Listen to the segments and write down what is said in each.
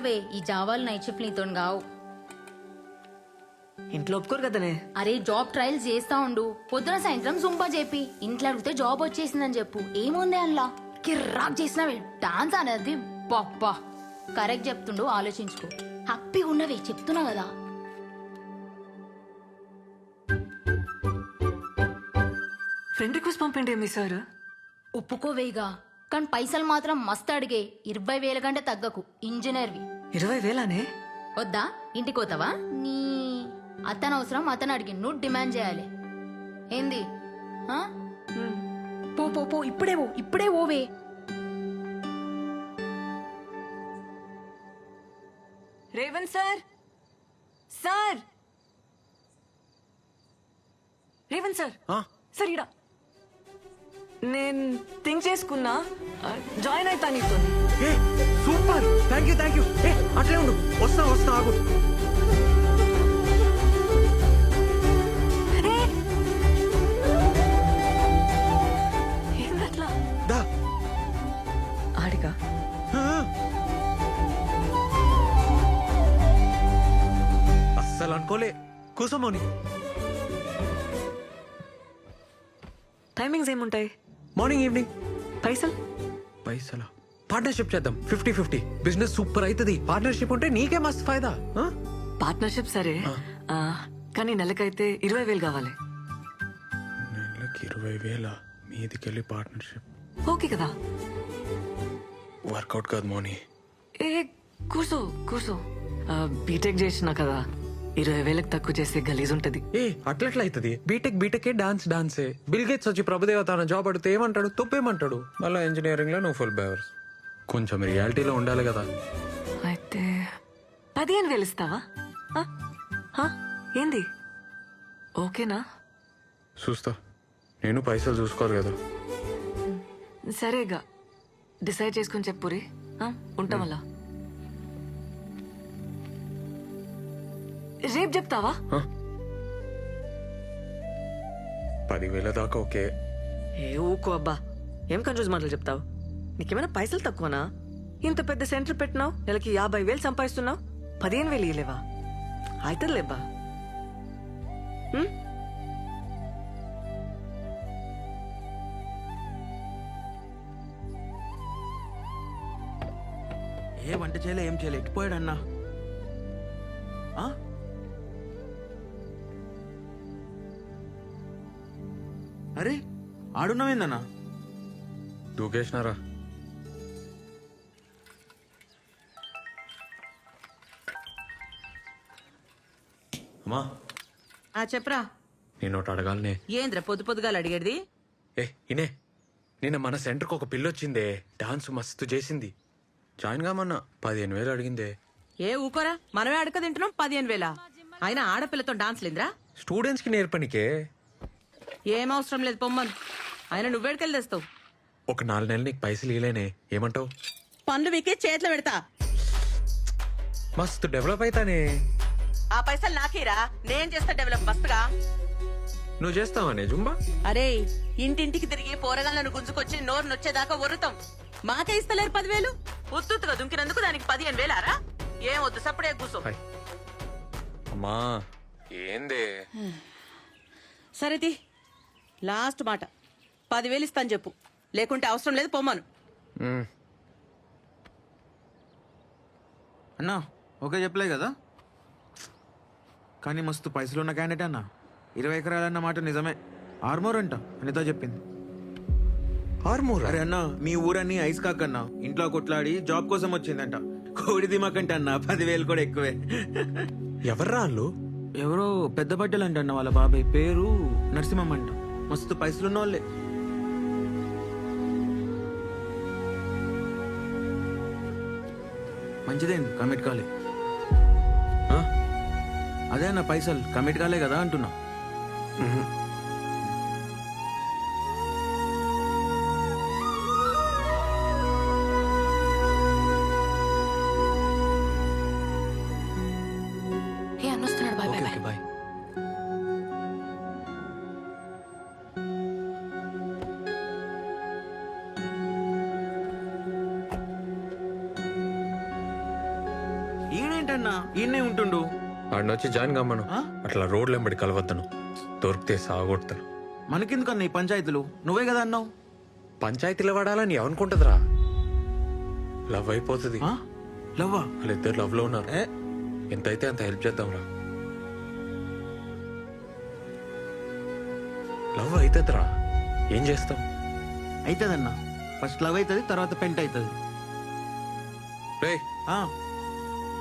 ఉండవే ఈ జావాలు night shift నీతో కావు. ఇంట్లో ఒప్పుకోరు కదనే? అరే జాబ్ ట్రయల్స్ చేస్తా ఉండు. పొద్దున సాయంత్రం జుంపా. చెప్పి ఇంట్లో అడిగితే జాబ్ వచ్చేసిందని చెప్పు. ఏముంది అందులో? కిర్రాక్ చేసినవి డాన్స్ అనేది బాబ్బా. కరెక్ట్ చెప్తుండు ఆలోచించుకో. హ్యాపీ ఉన్నవే చెప్తున్నా కదా. ఫ్రెండ్ రిక్వెస్ట్ పంపండి మీ సార్? ఒప్పుకోవేగా కానీ పైసలు మాత్రం మస్తు అడిగే. ఇరవై వేల కంటే తగ్గకు. ఇంజనీర్వి. ఇరవై వేలానే? వద్దా? ఇంటికి పోతావా? నీ అతను అవసరం అతను అడిగి నువ్వు డిమాండ్ చేయాలి. ఏంది? ఆ? పో పో పో. ఇప్పుడే పో. ఇప్పుడే ఓవే Revanth sir? Sir? Revanth sir? Sir ఇడా నేను థింక్ చేసుకున్నా జాయిన్ అవుతా నీతో. ఏ super. Thank you thank you ఏ అట్లే ఉండు. వస్తా వస్తా ఆగు. ఆడిగా. అస్సలు అనుకోలే. కూసమోని. టైమింగ్స్ ఏముంటాయి? Morning evening. పైసలు? పైసలా? పార్ట్నర్షిప్ చేద్దాం. Fifty fifty. బిజినెస్ సూపర్ అవుతుంది పార్ట్నర్షిప్ ఉంటే నీకే మస్తు ఫాయిదా. ఆ? పార్ట్నర్షిప్ సరే. ఆ, కానీ నెలకైతే ఇరవై వేలు కావాలి. నెలకి ఇరవై వేల? మీదికెళ్ళి పార్ట్నర్షిప్. ఓకే కదా. వర్కౌట్ కాదు మోని. ఏ కూర్చో కూర్చో. బీటెక్ చేసినా కదా. ఇరవై వేలకు తక్కువ చేస్తే గలీజ్ ఉంటది. ఏ అట్లెట్లా అవుతుంది బీటెక్ బీటెక్ డాన్స్ డాన్సే బిల్ గేట్స్ వచ్చి ప్రభుదేవ తన జాబ్ అడిగితే ఏమంటాడు? తప్పేమంటాడు? మళ్ళీ ఇంజనీరింగ్లో నువ్వు ఫుల్ బేవర్స్ కొంచెం రియాలిటీలో ఉండాలి కదా. అయితే పదిహేను వేలు ఇస్తావా? ఆ? ఆ? ఏంది? ఓకేనా? చూస్తా. నేను పైసలు చూసుకోవాలి కదా. సరేగా. డిసైడ్ చేసుకుని చెప్పురి ఆ? రేపు చెప్తావా? పదివేల దాకా ఓకే. ఏ ఊకో అబ్బా. ఏం కన్ఫ్యూజ్ మాటలు చెప్తావు? నీకేమైనా పైసలు తక్కువనా? ఇంత పెద్ద సెంటర్ పెట్టినావు నెలకి యాభై వేలు సంపాదిస్తున్నావు పదిహేను వేలు ఇయ్యలేవా? అవుతుందిలేబ్బా ఏ వంట చేయలే ఏం చేయలే ఎట్టిపోయాడు అరే ఆడున్నావేందన్నా? దూకేసినారా? అమ్మా ఆ చెప్పరా. నేను ఒకటి అడగాలనే. ఏంద్ర పొద్దు పొద్దుగాల అడిగేది? ఏ ఇనే. నిన్న మన సెంటర్కి ఒక పిల్ల వచ్చిందే డాన్స్ మస్తు చేసింది. జాయిన్ కామన్నా పదిహేను వేలు అడిగిందే. ఏ ఊకోరా మనమే అడక తింటున్నాం పదిహేను వేల? అయినా ఆడపిల్లతో డాన్స్ లేదురా? స్టూడెంట్స్కి నేర్పనికే. ఏం అవసరం లేదు పొమ్మను. ఆయన నువ్వేడికెళ్ళి తెస్తావు? ఒక నాలుగు నెలలు నీకు పైసలు ఇలేనే ఏమంటావు? పనులు మీకే చేతిలో పెడతా. మస్తు డెవలప్ అవుతానే ఆ పైసలు నాకేరా. నేను చేస్తా డెవలప్ మస్తుగా. నువ్వు చేస్తావానే జుంబా? అరే ఇంటింటికి తిరిగి పోరగాళ్ళను గుంజుకొచ్చి నోరు నొచ్చేదాకా వరుతాం మాకే ఇస్తలేరు పదివేలు? ఉత్తుగా దుంకినందుకు దానికి పదిహేను వేలారా? ఏం వద్దు సప్పుడే కూర్చో అమ్మా. ఏందే? సరేది లాస్ట్ మాట. పదివేలు ఇస్తాను చెప్పు. లేకుంటే అవసరం లేదు పొమ్మను. మ్, అన్నా ఓకే చెప్పలే కదా? కానీ మస్తు పైసలు ఉన్న క్యాండిడేట్ అన్నా. ఇరవై ఎకరాలన్న మాట నిజమే. ఆర్మోర్ అంట అనితో చెప్పింది. ఆర్మూర్? అరే అన్నా మీ ఊరన్నీ ఐస్ కాక్ అన్నా. ఇంట్లో కొట్లాడి జాబ్ కోసం వచ్చిందంట. కోడి దిమాకంట అన్న పదివేలు కూడా ఎక్కువే. ఎవర్రా వాళ్ళు? ఎవరో పెద్ద బట్టలు అంట అన్న వాళ్ళ బాబాయ్. పేరు నరసింహం అంట. మస్తు పైసలున్న వాళ్ళే మంచిదేం కమిట్ కాలే. అదే నా పైసలు కమిట్ కాలే కదా అంటున్నా. అంటే అన్న ఈయనే ఉంటుండు. ఆడిని వచ్చి జాయిన్ కమ్మను? అట్లా రోడ్లు వెంబడి కలవద్దను. దొరికితే సాగొడతాను. మనకెందుకన్న ఈ పంచాయతీలు? నువ్వే కదా అన్నావు. పంచాయతీలో వాడాలని ఏమనుకుంటుందిరా లవ్ అయిపోతుంది. ఆ? లవ్వా? వాళ్ళిద్దరు లవ్లో ఉన్నారు. ఏ? ఎంతైతే అంత హెల్ప్ చేద్దాంరా. లవ్ అవుతుందిరా ఏం చేస్తాం? అవుతుందన్న ఫస్ట్ లవ్ అవుతుంది తర్వాత పెంట్ అవుతుంది రే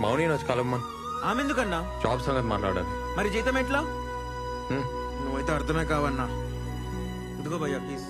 మౌని వచ్చి కలమ్మన్ ఆమె ఎందుకన్నా జాబ్ సంగతి మాట్లాడాలి. మరి జీతం ఎట్లా? హ్మ్. నువ్వైతే అర్థమే కావన్నా. ఇదిగో భయ్యా ప్లీజ్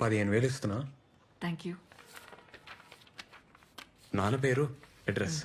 పదిహేను వేలు ఇస్తున్నా. థ్యాంక్ యూ నాన్న పేరు అడ్రస్.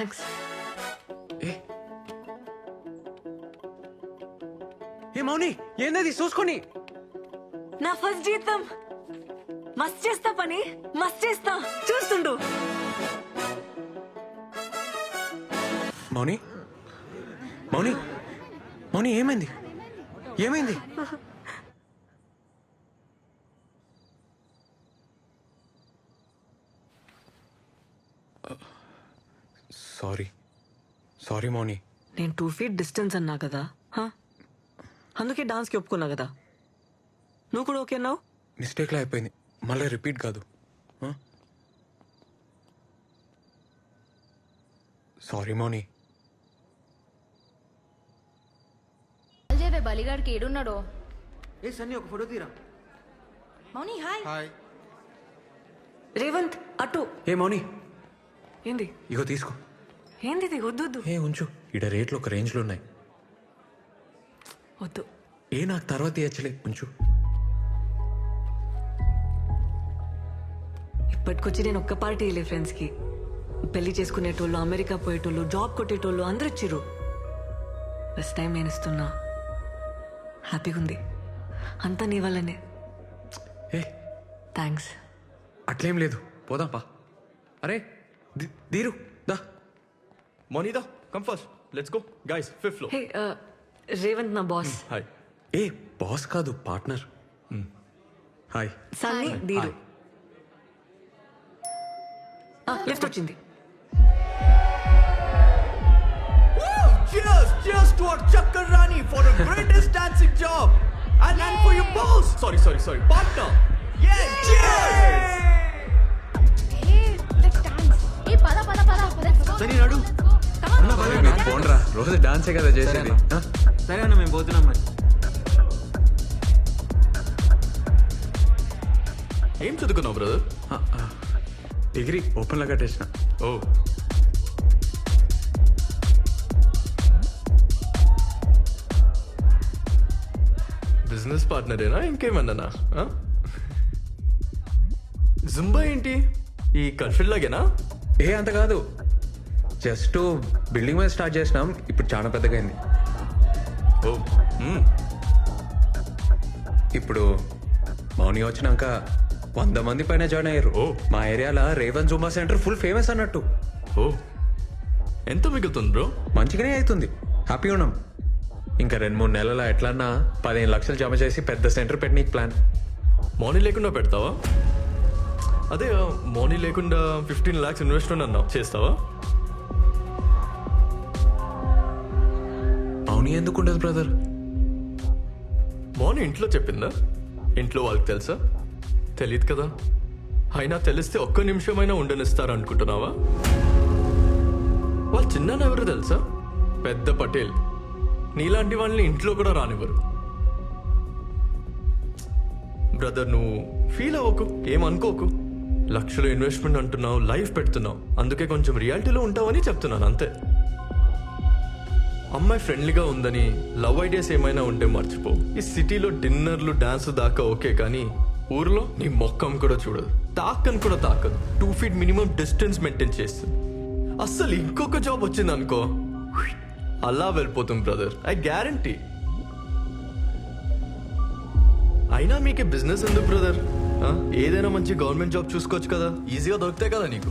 థ్యాంక్స్ ఏ మౌని ఏందది? చూసుకొని. నా ఫస్ట్ జీతం. మస్త్ చేస్తా పని మస్త్ చేస్తా. చూస్తుండు. మౌని మౌని మౌని ఏమైంది? ఏమైంది? సారీ. సారీ మౌని. నేను టూ ఫీట్ డిస్టెన్స్ అన్నా కదా హా? అందుకే డాన్స్కి ఒప్పుకున్నా కదా. నువ్వు కూడా ఓకే అన్నావు? మిస్టేక్లో అయిపోయింది. మళ్ళీ రిపీట్ కాదు. సారీ మౌని. అల్జేవే బలిగాడికి ఏడున్నాడో? ఏ సన్నీ ఒక ఫోటో తీరా? మౌని హాయ్. హాయ్. రేవంత్ అటు. ఏ మౌని. ఏంది? ఇగో తీసుకో. ఏంది ఇది? వద్దు వద్దు. ఏ ఉంచు. ఇడ రేట్లు ఒక రేంజ్లో ఉన్నాయి. వద్దు. ఏ నాకు తర్వాత ఇచ్చలే ఉంచు. ఇప్పటికొచ్చి నేను ఒక్క పార్టీ వెళ్ళే ఫ్రెండ్స్కి. పెళ్ళి చేసుకునేటోళ్ళు అమెరికా పోయేటోళ్ళు జాబ్ కొట్టేటోళ్ళు అందరూ ఇచ్చిర్రు. ఫస్ట్ టైం నేను ఇస్తున్నా. హ్యాపీగా ఉంది. అంతా నీ వల్లనే. ఏ. థ్యాంక్స్ అట్లేం లేదు. పోదాం పా. అరే ది- దీరు దా Monida, come first. Let's go. Guys, fifth floor. హే రేవంత్ నా బాస్ Hi. ఏ బాస్ కాదు partner hi Sunny Dheeru lift వచ్చింది Cheers! Cheers to our Chakarani for the greatest dancing job! And, and for your boss! Sorry, sorry, sorry. Partner! Yeah! Cheers! ఏ పద పద పద పద సరే నడు అన్న పద అన్న. పోండ్రా రోజు డాన్సే కదా చేసేది? సరే అన్న మేము పోతున్నాం మరి ఏం చదువుకున్నావు బ్రదర్. డిగ్రీ ఓపెన్లో కట్టేసిన ఓ బిజినెస్ పార్ట్నరేనా ఇంకేమన్నానా జుంబా ఏంటి ఈ కల్ఫిల్ లాగేనా ఏ అంత కాదు జస్ట్ బిల్డింగ్ మీద స్టార్ట్ చేసినాం ఇప్పుడు చాలా పెద్దగా అయింది. ఓ మ్మ్. ఇప్పుడు మౌని వచ్చినాక వంద మంది పైన జాయిన్ అయ్యారు. ఓ. మా ఏరియాలో Revanth zumba centre full famous అన్నట్టు. ఓ. ఎంత మిగులుతుంది బ్రో? మంచిగానే అవుతుంది. హ్యాపీ ఉన్నాం. ఇంకా రెండు మూడు నెలల ఎట్లన్నా పదిహేను లక్షలు జమ చేసి పెద్ద సెంటర్ పెట్టనీకి ప్లాన్. మనీ లేకుండా పెడతావా? అదే మనీ లేకుండా ఫిఫ్టీన్ లాక్స్ ఇన్వెస్ట్మెంట్ అన్నావు. చేస్తావా? అవును ఎందుకు ఉండదు బ్రదర్ మార్నింగ్ ఇంట్లో చెప్పిందా? ఇంట్లో వాళ్ళకి తెలుసా? తెలియదు కదా. అయినా తెలిస్తే ఒక్క నిమిషమైనా ఉండనిస్తారు అనుకుంటున్నావా వాళ్ళు చిన్న ఎవరు తెలుసా? పెద్ద పటేల్. నీలాంటి వాళ్ళని ఇంట్లో కూడా రానివ్వరు. బ్రదర్ నువ్వు ఫీల్ అవ్వకు ఏమనుకోకు. లక్షలు ఇన్వెస్ట్మెంట్ అంటున్నావు లైఫ్ పెడుతున్నావు. అందుకే కొంచెం రియాలిటీలో ఉంటావని చెప్తున్నాను అంతే. అమ్మాయి ఫ్రెండ్లీగా ఉందని లవ్ ఐడియాస్ ఏమైనా ఉంటే మర్చిపో. ఈ సిటీలో డిన్నర్లు డాన్స్ దాకా ఓకే కానీ ఊర్లో నీ మొక్కం కూడా చూడదు. తాకని కూడా తాకదు. Two feet minimum distance maintain చేస్తుంది. అస్సలు ఇంకొక జాబ్ వచ్చింది అనుకో అలా వెళ్ళిపోతుంది బ్రదర్ ఐ గ్యారంటీ అయినా మీకే బిజినెస్ ఎందుకు బ్రదర్ ఏదైనా మంచి గవర్నమెంట్ జాబ్ చూసుకోవచ్చు కదా. ఈజీగా దొరుకుతాయి కదా నీకు.